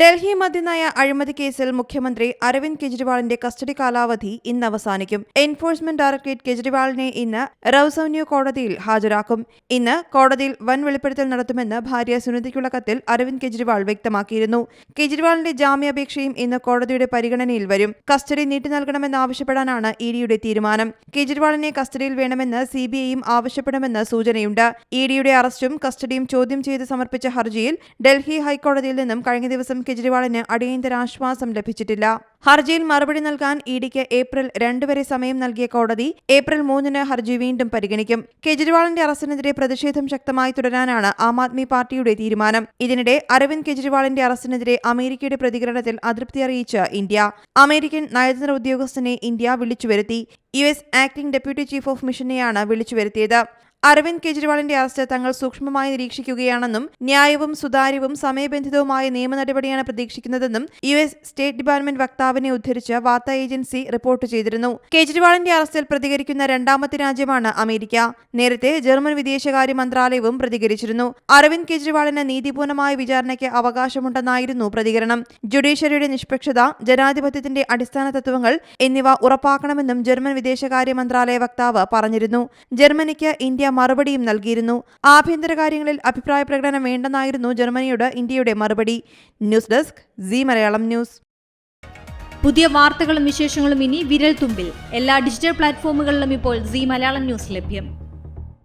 ഡൽഹി മദ്യനയ അഴിമതി കേസിൽ മുഖ്യമന്ത്രി അരവിന്ദ് കെജ്രിവാളിന്റെ കസ്റ്റഡി കാലാവധി ഇന്ന് അവസാനിക്കും. എൻഫോഴ്സ്മെന്റ് ഡയറക്ടറേറ്റ് കെജ്രിവാളിനെ ഇന്ന് റൌസൌന്യു കോടതിയിൽ ഹാജരാക്കും. ഇന്ന് കോടതിയിൽ വൻ വെളിപ്പെടുത്തൽ നടത്തുമെന്ന് ഭാര്യ സുനിതയ്ക്കുള്ള കത്തിൽ അരവിന്ദ് കെജ്രിവാൾ വ്യക്തമാക്കിയിരുന്നു. കെജ്രിവാളിന്റെ ജാമ്യാപേക്ഷയും ഇന്ന് കോടതിയുടെ പരിഗണനയിൽ വരും. കസ്റ്റഡി നീട്ടി നൽകണമെന്നാവശ്യപ്പെടാനാണ് ഇഡിയുടെ തീരുമാനം. കെജ്രിവാളിനെ കസ്റ്റഡിയിൽ വേണമെന്ന് സിബിഐയും ആവശ്യപ്പെടുമെന്ന് സൂചനയുണ്ട്. ഇഡിയുടെ അറസ്റ്റും കസ്റ്റഡിയും ചോദ്യം ചെയ്ത് സമർപ്പിച്ച ഹർജിയിൽ ഡൽഹി ഹൈക്കോടതിയിൽ നിന്നും കഴിഞ്ഞ ദിവസം കെജ്രിവാളിന് അടിയന്തര ആശ്വാസം ലഭിച്ചിട്ടില്ല. ഹർജിയിൽ മറുപടി നൽകാൻ ഇഡിക്ക് ഏപ്രിൽ രണ്ട് വരെ സമയം നൽകിയ കോടതി ഏപ്രിൽ മൂന്നിന് ഹർജി വീണ്ടും പരിഗണിക്കും. കെജ്രിവാളിന്റെ അറസ്റ്റിനെതിരെ പ്രതിഷേധം ശക്തമായി തുടരാനാണ് ആം ആദ്മി പാർട്ടിയുടെ തീരുമാനം. ഇതിനിടെ അരവിന്ദ് കെജ്രിവാളിന്റെ അറസ്റ്റിനെതിരെ അമേരിക്കയുടെ പ്രതികരണത്തിൽ അതൃപ്തി അറിയിച്ച് ഇന്ത്യ. അമേരിക്കൻ നയതന്ത്ര ഉദ്യോഗസ്ഥനെ ഇന്ത്യ വിളിച്ചുവരുത്തി. U S acting deputy chief of മിഷനെയാണ് വിളിച്ചുവരുത്തിയത്. അരവിന്ദ് കെജ്രിവാളിന്റെ അറസ്റ്റ് തങ്ങൾ സൂക്ഷ്മമായി നിരീക്ഷിക്കുകയാണെന്നും ന്യായവും സുതാര്യവും സമയബന്ധിതവുമായ നിയമ നടപടിയാണ് പ്രതീക്ഷിക്കുന്നതെന്നും യു എസ് സ്റ്റേറ്റ് ഡിപ്പാർട്ട്മെന്റ് വക്താവിനെ ഉദ്ധരിച്ച് വാർത്താ ഏജൻസി റിപ്പോർട്ട് ചെയ്തിരുന്നു. കെജ്രിവാളിന്റെ അറസ്റ്റിൽ പ്രതികരിക്കുന്ന രണ്ടാമത്തെ രാജ്യമാണ് അമേരിക്ക. നേരത്തെ ജർമ്മൻ വിദേശകാര്യ മന്ത്രാലയവും പ്രതികരിച്ചിരുന്നു. അരവിന്ദ് കെജ്രിവാളിന് നീതിപൂർണമായ വിചാരണയ്ക്ക് അവകാശമുണ്ടെന്നായിരുന്നു പ്രതികരണം. ജുഡീഷ്യറിയുടെ നിഷ്പക്ഷത ജനാധിപത്യത്തിന്റെ അടിസ്ഥാന തത്വങ്ങൾ എന്നിവ ഉറപ്പാക്കണമെന്നും ജർമ്മൻ വിദേശകാര്യ മന്ത്രാലയ വക്താവ് പറഞ്ഞിരുന്നു. ജർമ്മനിക്ക് ഇന്ത്യ മറുപടിയും നൽകിയിരുന്നു. ആഭ്യന്തര കാര്യങ്ങളിൽ അഭിപ്രായ പ്രകടനം വേണ്ടെന്നായിരുന്നു ജർമ്മനിയോട് ഇന്ത്യയുടെ മറുപടി. News desk C Malayalam news. പുതിയ വാർത്തകളും വിശേഷങ്ങളും ഇനി വിരൽ തുമ്പിൽ എല്ലാ ഡിജിറ്റൽ പ്ലാറ്റ്ഫോമുകളിലും ഇപ്പോൾ സി മലയാളം ന്യൂസ് ലഭ്യം.